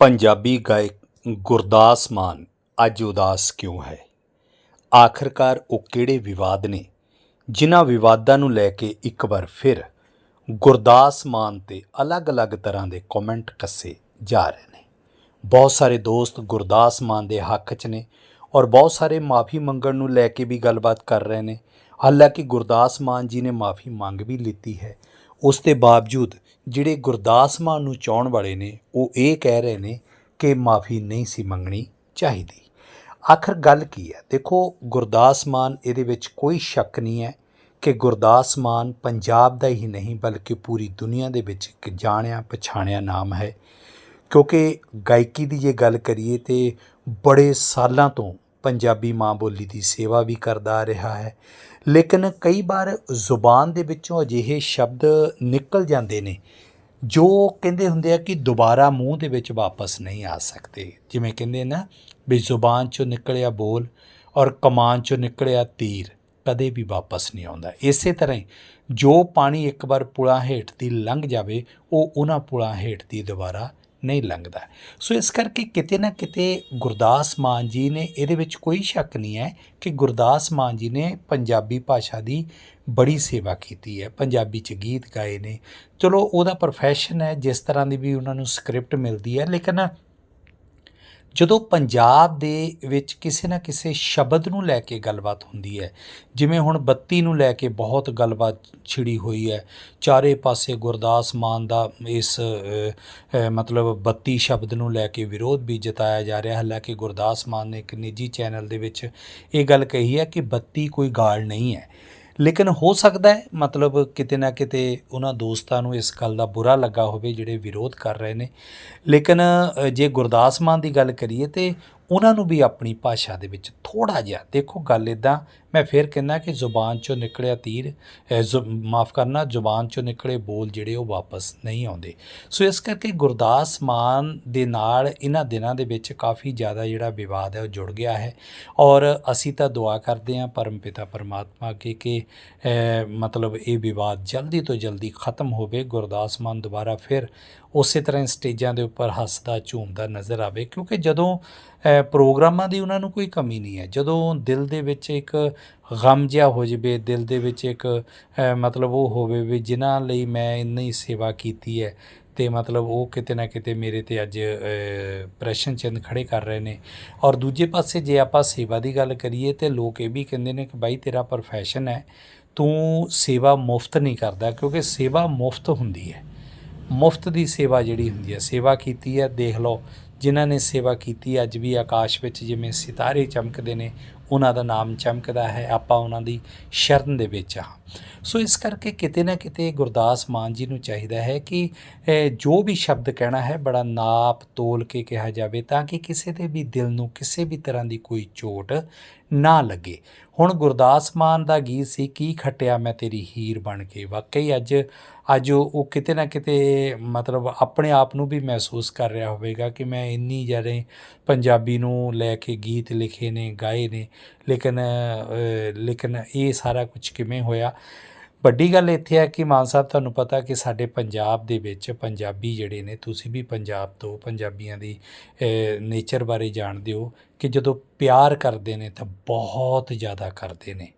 ਪੰਜਾਬੀ ਗਾਇਕ ਗੁਰਦਾਸ ਮਾਨ, ਅੱਜ ਉਦਾਸ ਕਿਉਂ ਹੈ? ਆਖਰਕਾਰ ਉਹ ਕਿਹੜੇ ਵਿਵਾਦ ਨੇ? ਜਿਨ੍ਹਾਂ ਵਿਵਾਦਾਂ ਨੂੰ ਲੈ ਕੇ ਇੱਕ ਵਾਰ ਫਿਰ ਗੁਰਦਾਸ ਮਾਨ ਤੇ ਅਲੱਗ-ਅਲੱਗ ਤਰ੍ਹਾਂ ਦੇ ਕਮੈਂਟ ਕੱਸੇ ਜਾ ਰਹੇ ਨੇ। ਬਹੁਤ ਸਾਰੇ ਦੋਸਤ ਗੁਰਦਾਸ ਮਾਨ ਦੇ ਹੱਕ 'ਚ ਨੇ ਔਰ ਬਹੁਤ ਸਾਰੇ ਮਾਫੀ ਮੰਗਣ ਨੂੰ ਲੈ ਕੇ ਵੀ ਗੱਲਬਾਤ ਕਰ ਰਹੇ ਨੇ। ਹਾਲਾਂਕਿ ਗੁਰਦਾਸ ਮਾਨ ਜੀ ਨੇ ਮਾਫੀ ਮੰਗ ਵੀ ਲਿੱਤੀ ਹੈ। ਉਸ ਦੇ ਬਾਵਜੂਦ ਜਿਹੜੇ ਗੁਰਦਾਸ ਮਾਨ ਨੂੰ ਚਾਹਣ ਵਾਲੇ ਨੇ, ਉਹ ਇਹ ਕਹਿ ਰਹੇ ਨੇ ਕਿ ਮਾਫੀ ਨਹੀਂ ਸੀ ਮੰਗਣੀ ਚਾਹੀਦੀ। ਆਖਰ ਗੱਲ ਕੀ ਹੈ? ਦੇਖੋ, ਗੁਰਦਾਸ ਮਾਨ ਇਹਦੇ ਵਿੱਚ ਕੋਈ ਸ਼ੱਕ ਨਹੀਂ ਹੈ ਕਿ ਗੁਰਦਾਸ ਮਾਨ ਪੰਜਾਬ ਦਾ ਹੀ ਨਹੀਂ, ਬਲਕਿ ਪੂਰੀ ਦੁਨੀਆ ਦੇ ਵਿੱਚ ਇੱਕ ਜਾਣਿਆ ਪਛਾਣਿਆ ਨਾਮ ਹੈ। ਕਿਉਂਕਿ ਗਾਇਕੀ ਦੀ ਜੇ ਗੱਲ ਕਰੀਏ ਤੇ ਬੜੇ ਸਾਲਾਂ ਤੋਂ ਪੰਜਾਬੀ ਮਾਂ ਬੋਲੀ ਦੀ ਸੇਵਾ ਵੀ ਕਰਦਾ ਆ ਰਿਹਾ ਹੈ। ਲੇਕਿਨ ਕਈ ਵਾਰ ਜ਼ੁਬਾਨ ਦੇ ਵਿੱਚੋਂ ਅਜਿਹੇ ਸ਼ਬਦ ਨਿਕਲ ਜਾਂਦੇ ਨੇ, ਜੋ ਕਹਿੰਦੇ ਹੁੰਦੇ ਆ ਕਿ ਦੁਬਾਰਾ ਮੂੰਹ ਦੇ ਵਿੱਚ ਵਾਪਸ ਨਹੀਂ ਆ ਸਕਦੇ। ਜਿਵੇਂ ਕਹਿੰਦੇ ਨਾ ਵੀ ਜ਼ੁਬਾਨ ਚੋਂ ਨਿਕਲਿਆ ਬੋਲ ਔਰ ਕਮਾਨ ਚੋਂ ਨਿਕਲਿਆ ਤੀਰ ਕਦੇ ਵੀ ਵਾਪਸ ਨਹੀਂ ਆਉਂਦਾ। ਇਸੇ ਤਰ੍ਹਾਂ ਹੀ ਜੋ ਪਾਣੀ ਇੱਕ ਵਾਰ ਪੁਲਾਂ ਹੇਠ ਦੀ ਲੰਘ ਜਾਵੇ, ਉਹ ਉਹਨਾਂ ਪੁਲਾਂ ਹੇਠ ਦੀ ਦੁਬਾਰਾ ਨਹੀਂ ਲੰਘਦਾ। ਸੋ ਇਸ ਕਰਕੇ ਕਿਤੇ ਨਾ ਕਿਤੇ ਗੁਰਦਾਸ ਮਾਨ ਜੀ ਨੇ ਇਹਦੇ ਵਿੱਚ ਕੋਈ ਸ਼ੱਕ ਨਹੀਂ ਹੈ ਕਿ ਗੁਰਦਾਸ ਮਾਨ ਜੀ ਨੇ ਪੰਜਾਬੀ ਭਾਸ਼ਾ ਦੀ ਬੜੀ ਸੇਵਾ ਕੀਤੀ ਹੈ। ਪੰਜਾਬੀ ਚ ਗੀਤ ਗਾਏ ਨੇ। ਚਲੋ ਉਹਦਾ ਪ੍ਰੋਫੈਸ਼ਨ ਹੈ, ਜਿਸ ਤਰ੍ਹਾਂ ਦੀ ਵੀ ਉਹਨਾਂ ਨੂੰ ਸਕ੍ਰਿਪਟ ਮਿਲਦੀ ਹੈ, ਲੇਕਿਨ ਜਦੋਂ ਪੰਜਾਬ ਦੇ ਵਿੱਚ ਕਿਸੇ ਨਾ ਕਿਸੇ ਸ਼ਬਦ ਨੂੰ ਲੈ ਕੇ ਗੱਲਬਾਤ ਹੁੰਦੀ ਹੈ, ਜਿਵੇਂ ਹੁਣ ਬੱਤੀ ਨੂੰ ਲੈ ਕੇ ਬਹੁਤ ਗੱਲਬਾਤ ਛਿੜੀ ਹੋਈ ਹੈ, ਚਾਰੇ ਪਾਸੇ ਗੁਰਦਾਸ ਮਾਨ ਦਾ ਇਸ ਮਤਲਬ ਬੱਤੀ ਸ਼ਬਦ ਨੂੰ ਲੈ ਕੇ ਵਿਰੋਧ ਵੀ ਜਤਾਇਆ ਜਾ ਰਿਹਾ, ਹਾਲਾਂਕਿ ਗੁਰਦਾਸ ਮਾਨ ਨੇ ਇੱਕ ਨਿੱਜੀ ਚੈਨਲ ਦੇ ਵਿੱਚ ਇਹ ਗੱਲ ਕਹੀ ਹੈ ਕਿ ਬੱਤੀ ਕੋਈ ਗਾਲ ਨਹੀਂ ਹੈ। ਲੇਕਿਨ ਹੋ ਸਕਦਾ ਹੈ, ਮਤਲਬ ਕਿਤੇ ਨਾ ਕਿਤੇ ਉਹਨਾਂ ਦੋਸਤਾਂ ਨੂੰ ਇਸ ਗੱਲ ਦਾ ਬੁਰਾ ਲੱਗਾ ਹੋਵੇ ਜਿਹੜੇ ਵਿਰੋਧ ਕਰ ਰਹੇ ਨੇ। ਲੇਕਿਨ ਜੇ ਗੁਰਦਾਸ ਮਾਨ ਦੀ ਗੱਲ ਕਰੀਏ ਤੇ ਉਹਨਾਂ ਨੂੰ ਵੀ ਆਪਣੀ ਭਾਸ਼ਾ ਦੇ ਵਿੱਚ ਥੋੜਾ ਜਿਹਾ, ਦੇਖੋ ਗੱਲ ਇਦਾਂ ਮੈਂ ਫਿਰ ਕਹਿੰਦਾ ਕਿ ਜ਼ੁਬਾਨ ਚੋਂ ਨਿਕਲਿਆ ਤੀਰ ਮਾਫ ਕਰਨਾ, ਜ਼ੁਬਾਨ ਚੋਂ ਨਿਕਲੇ ਬੋਲ ਜਿਹੜੇ ਉਹ ਵਾਪਸ ਨਹੀਂ ਆਉਂਦੇ। ਸੋ ਇਸ ਕਰਕੇ ਗੁਰਦਾਸ ਮਾਨ ਦੇ ਨਾਲ ਇਹਨਾਂ ਦਿਨਾਂ ਦੇ ਵਿੱਚ ਕਾਫੀ ਜ਼ਿਆਦਾ ਜਿਹੜਾ ਵਿਵਾਦ ਹੈ ਉਹ ਜੁੜ ਗਿਆ ਹੈ। ਔਰ ਅਸੀਂ ਤਾਂ ਦੁਆ ਕਰਦੇ ਹਾਂ ਪਰਮ ਪਿਤਾ ਪਰਮਾਤਮਾ ਅੱਗੇ ਕਿ ਮਤਲਬ ਇਹ ਵਿਵਾਦ ਜਲਦੀ ਤੋਂ ਜਲਦੀ ਖਤਮ ਹੋਵੇ, ਗੁਰਦਾਸ ਮਾਨ ਦੁਬਾਰਾ ਫਿਰ ਉਸੇ ਤਰ੍ਹਾਂ ਸਟੇਜਾਂ ਦੇ ਉੱਪਰ ਹੱਸਦਾ, ਝੂਮਦਾ ਨਜ਼ਰ ਆਵੇ। ਕਿਉਂਕਿ ਜਦੋਂ ਪ੍ਰੋਗਰਾਮਾਂ ਦੀ ਉਹਨਾਂ ਨੂੰ ਕੋਈ ਕਮੀ ਨਹੀਂ ਹੈ। ਜਦੋਂ ਦਿਲ ਦੇ ਵਿੱਚ ਇੱਕ ਗਮ ਜਿਹਾ ਹੋ ਜਵੇ, ਦਿਲ ਦੇ ਵਿੱਚ ਇੱਕ ਮਤਲਬ ਉਹ ਹੋਵੇ ਵੀ ਜਿਨ੍ਹਾਂ ਲਈ ਮੈਂ ਇੰਨੀ ਸੇਵਾ ਕੀਤੀ ਹੈ ਤੇ ਮਤਲਬ ਉਹ ਕਿਤੇ ਨਾ ਕਿਤੇ ਮੇਰੇ ਤੇ ਅੱਜ ਪ੍ਰਸ਼ਨ ਚਿੰਨ੍ਹ ਖੜੇ ਕਰ ਰਹੇ ਨੇ। ਔਰ ਦੂਜੇ ਪਾਸੇ ਜੇ ਆਪਾਂ ਸੇਵਾ ਦੀ ਗੱਲ ਕਰੀਏ ਤੇ ਲੋਕ ਇਹ ਵੀ ਕਹਿੰਦੇ ਨੇ ਕਿ ਬਾਈ ਤੇਰਾ ਪ੍ਰੋਫੈਸ਼ਨ ਹੈ, ਤੂੰ ਸੇਵਾ ਮੁਫਤ ਨਹੀਂ ਕਰਦਾ ਕਿਉਂਕਿ ਸੇਵਾ ਮੁਫਤ ਹੁੰਦੀ ਹੈ। ਮੁਫਤ ਦੀ ਸੇਵਾ ਜਿਹੜੀ ਹੁੰਦੀ ਹੈ, ਸੇਵਾ ਕੀਤੀ ਹੈ, ਦੇਖ ਲਓ ਜਿਨ੍ਹਾਂ ਨੇ ਸੇਵਾ ਕੀਤੀ, ਅੱਜ ਵੀ ਆਕਾਸ਼ ਵਿੱਚ ਜਿਵੇਂ ਸਿਤਾਰੇ ਚਮਕਦੇ ਨੇ, ਉਹਨਾਂ ਦਾ ਨਾਮ ਚਮਕਦਾ ਹੈ। ਆਪਾਂ ਉਹਨਾਂ ਦੀ ਸ਼ਰਨ ਦੇ ਵਿੱਚ ਹਾਂ। ਸੋ ਇਸ ਕਰਕੇ ਕਿਤੇ ਨਾ ਕਿਤੇ ਗੁਰਦਾਸ ਮਾਨ ਜੀ ਨੂੰ ਚਾਹੀਦਾ ਹੈ ਕਿ ਜੋ ਵੀ ਸ਼ਬਦ ਕਹਿਣਾ ਹੈ, ਬੜਾ ਨਾਪ ਤੋਲ ਕੇ ਕਿਹਾ ਜਾਵੇ ਤਾਂ ਕਿ ਕਿਸੇ ਦੇ ਵੀ ਦਿਲ ਨੂੰ ਕਿਸੇ ਵੀ ਤਰ੍ਹਾਂ ਦੀ ਕੋਈ ਚੋਟ ਨਾ ਲੱਗੇ। ਹੁਣ ਗੁਰਦਾਸ ਮਾਨ ਦਾ ਗੀਤ ਸੀ, ਕੀ ਖੱਟਿਆ ਮੈਂ ਤੇਰੀ ਹੀਰ ਬਣ ਕੇ? ਵਾਕਈ ਅੱਜ ਅੱਜ ਉਹ ਕਿਤੇ ਨਾ ਕਿਤੇ ਮਤਲਬ ਆਪਣੇ ਆਪ ਨੂੰ ਵੀ ਮਹਿਸੂਸ ਕਰ ਰਿਹਾ ਹੋਵੇਗਾ ਕਿ ਮੈਂ ਇੰਨੀ ਜ਼ਿਆਦਾ ਪੰਜਾਬੀ ਨੂੰ ਲੈ ਕੇ ਗੀਤ ਲਿਖੇ ਨੇ, ਗਾਏ ਨੇ, ਲੇਕਿਨ ਲੇਕਿਨ ਇਹ ਸਾਰਾ ਕੁਝ ਕਿਵੇਂ ਹੋਇਆ? ਵੱਡੀ ਗੱਲ ਇੱਥੇ ਹੈ ਕਿ ਮਾਨ ਸਾਹਿਬ, ਤੁਹਾਨੂੰ ਪਤਾ ਕਿ ਸਾਡੇ ਪੰਜਾਬ ਦੇ ਵਿੱਚ ਪੰਜਾਬੀ ਜਿਹੜੇ ਨੇ, ਤੁਸੀਂ ਵੀ ਪੰਜਾਬ ਤੋਂ ਪੰਜਾਬੀਆਂ ਦੀ ਨੇਚਰ ਬਾਰੇ ਜਾਣਦੇ ਹੋ ਕਿ ਜਦੋਂ ਪਿਆਰ ਕਰਦੇ ਨੇ ਤਾਂ ਬਹੁਤ ਜ਼ਿਆਦਾ ਕਰਦੇ ਨੇ।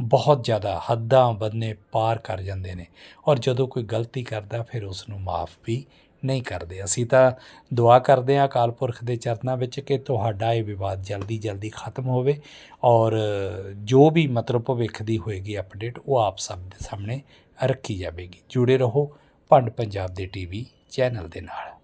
ਬਹੁਤ ਜ਼ਿਆਦਾ ਹੱਦਾਂ ਬੰਨੇ ਪਾਰ ਕਰ ਜਾਂਦੇ ਨੇ। ਔਰ ਜਦੋਂ ਕੋਈ ਗਲਤੀ ਕਰਦਾ, ਫਿਰ ਉਸ ਨੂੰ ਮਾਫ ਵੀ ਨਹੀਂ ਕਰਦੇ। ਅਸੀਂ ਤਾਂ ਦੁਆ ਕਰਦੇ ਹਾਂ ਅਕਾਲ ਪੁਰਖ ਦੇ ਚਰਨਾਂ ਵਿੱਚ ਕਿ ਤੁਹਾਡਾ ਇਹ ਵਿਵਾਦ ਜਲਦੀ ਜਲਦੀ ਖਤਮ ਹੋਵੇ ਔਰ ਜੋ ਵੀ ਮਤਲਬ ਭਵਿੱਖ ਦੀ ਹੋਏਗੀ ਅਪਡੇਟ ਉਹ ਆਪ ਸਭ ਦੇ ਸਾਹਮਣੇ ਰੱਖੀ ਜਾਵੇਗੀ। ਜੁੜੇ ਰਹੋ ਭੰਡ ਪੰਜਾਬ ਦੇ ਟੀਵੀ ਚੈਨਲ ਦੇ ਨਾਲ।